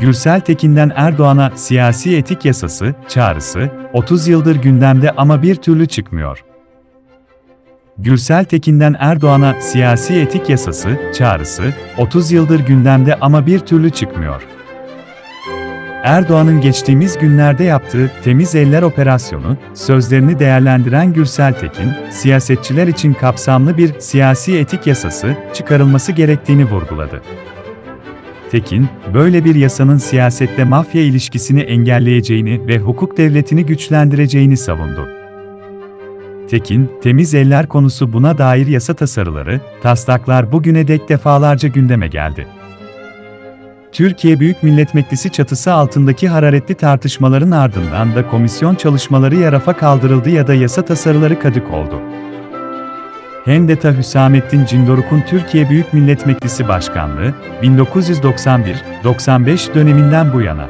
Gürsel Tekin'den Erdoğan'a siyasi etik yasası çağrısı 30 yıldır gündemde ama bir türlü çıkmıyor. Gürsel Tekin'den Erdoğan'a siyasi etik yasası çağrısı 30 yıldır gündemde ama bir türlü çıkmıyor. Erdoğan'ın geçtiğimiz günlerde yaptığı Temiz Eller operasyonu, sözlerini değerlendiren Gürsel Tekin, siyasetçiler için kapsamlı bir siyasi etik yasası çıkarılması gerektiğini vurguladı. Tekin, böyle bir yasanın siyasette mafya ilişkisini engelleyeceğini ve hukuk devletini güçlendireceğini savundu. Tekin, temiz eller konusu buna dair yasa tasarıları, taslaklar bugüne dek defalarca gündeme geldi. Türkiye Büyük Millet Meclisi çatısı altındaki hararetli tartışmaların ardından da komisyon çalışmaları ya rafa kaldırıldı ya da yasa tasarıları kadük oldu. Hendeta Hüsamettin Cindoruk'un Türkiye Büyük Millet Meclisi Başkanlığı, 1991-95 döneminden bu yana.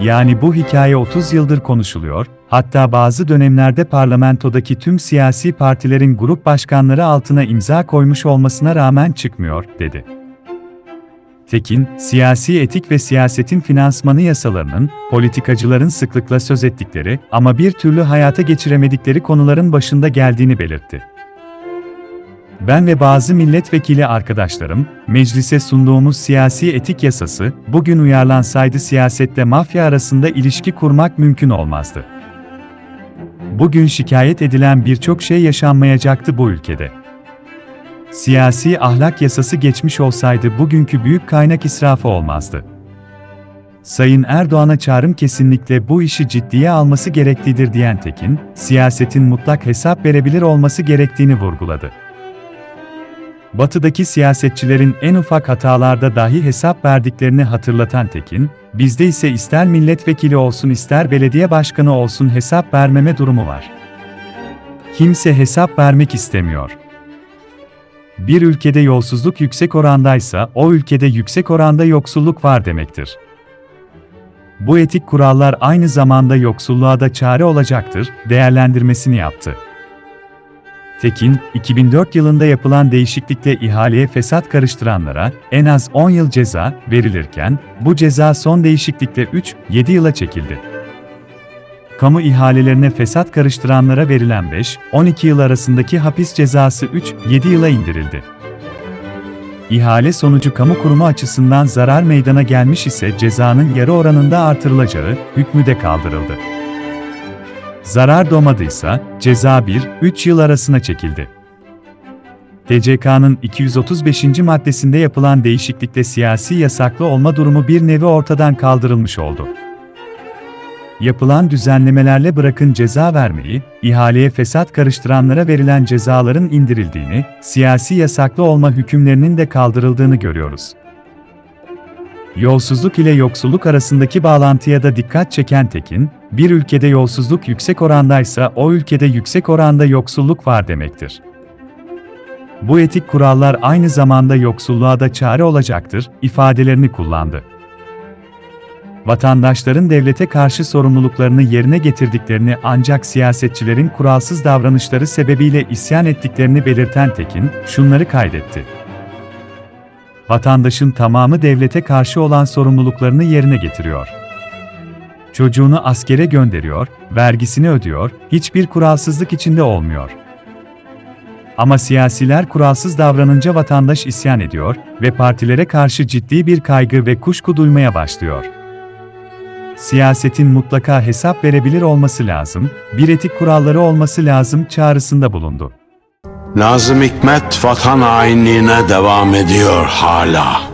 Yani bu hikaye 30 yıldır konuşuluyor, hatta bazı dönemlerde parlamentodaki tüm siyasi partilerin grup başkanları altına imza koymuş olmasına rağmen çıkmıyor, dedi. Tekin, siyasi etik ve siyasetin finansmanı yasalarının, politikacıların sıklıkla söz ettikleri ama bir türlü hayata geçiremedikleri konuların başında geldiğini belirtti. Ben ve bazı milletvekili arkadaşlarım, meclise sunduğumuz siyasi etik yasası, bugün uyarlansaydı siyasette mafya arasında ilişki kurmak mümkün olmazdı. Bugün şikayet edilen birçok şey yaşanmayacaktı bu ülkede. Siyasi ahlak yasası geçmiş olsaydı bugünkü büyük kaynak israfı olmazdı. Sayın Erdoğan'a çağrım kesinlikle bu işi ciddiye alması gereklidir diyen Tekin, siyasetin mutlak hesap verebilir olması gerektiğini vurguladı. Batıdaki siyasetçilerin en ufak hatalarda dahi hesap verdiklerini hatırlatan Tekin, bizde ise ister milletvekili olsun ister belediye başkanı olsun hesap vermeme durumu var. Kimse hesap vermek istemiyor. Bir ülkede yolsuzluk yüksek orandaysa o ülkede yüksek oranda yoksulluk var demektir. Bu etik kurallar aynı zamanda yoksulluğa da çare olacaktır, değerlendirmesini yaptı. Tekin, 2004 yılında yapılan değişiklikle ihaleye fesat karıştıranlara en az 10 yıl ceza verilirken, bu ceza son değişiklikle 3-7 yıla çekildi. Kamu ihalelerine fesat karıştıranlara verilen 5-12 yıl arasındaki hapis cezası 3-7 yıla indirildi. İhale sonucu kamu kurumu açısından zarar meydana gelmiş ise cezanın yarı oranında artırılacağı hükmü de kaldırıldı. Zarar doğmadıysa ceza 1-3 yıl arasına çekildi. TCK'nın 235. maddesinde yapılan değişiklikle siyasi yasaklı olma durumu bir nevi ortadan kaldırılmış oldu. Yapılan düzenlemelerle bırakın ceza vermeyi, ihaleye fesat karıştıranlara verilen cezaların indirildiğini, siyasi yasaklı olma hükümlerinin de kaldırıldığını görüyoruz. Yolsuzluk ile yoksulluk arasındaki bağlantıya da dikkat çeken Tekin, bir ülkede yolsuzluk yüksek orandaysa o ülkede yüksek oranda yoksulluk var demektir. Bu etik kurallar aynı zamanda yoksulluğa da çare olacaktır, ifadelerini kullandı. Vatandaşların devlete karşı sorumluluklarını yerine getirdiklerini ancak siyasetçilerin kuralsız davranışları sebebiyle isyan ettiklerini belirten Tekin, şunları kaydetti. Vatandaşın tamamı devlete karşı olan sorumluluklarını yerine getiriyor. Çocuğunu askere gönderiyor, vergisini ödüyor, hiçbir kuralsızlık içinde olmuyor. Ama siyasiler kuralsız davranınca vatandaş isyan ediyor ve partilere karşı ciddi bir kaygı ve kuşku duymaya başlıyor. Siyasetin mutlaka hesap verebilir olması lazım, bir etik kuralları olması lazım çağrısında bulundu. Nazım Hikmet vatan hainliğine devam ediyor hala.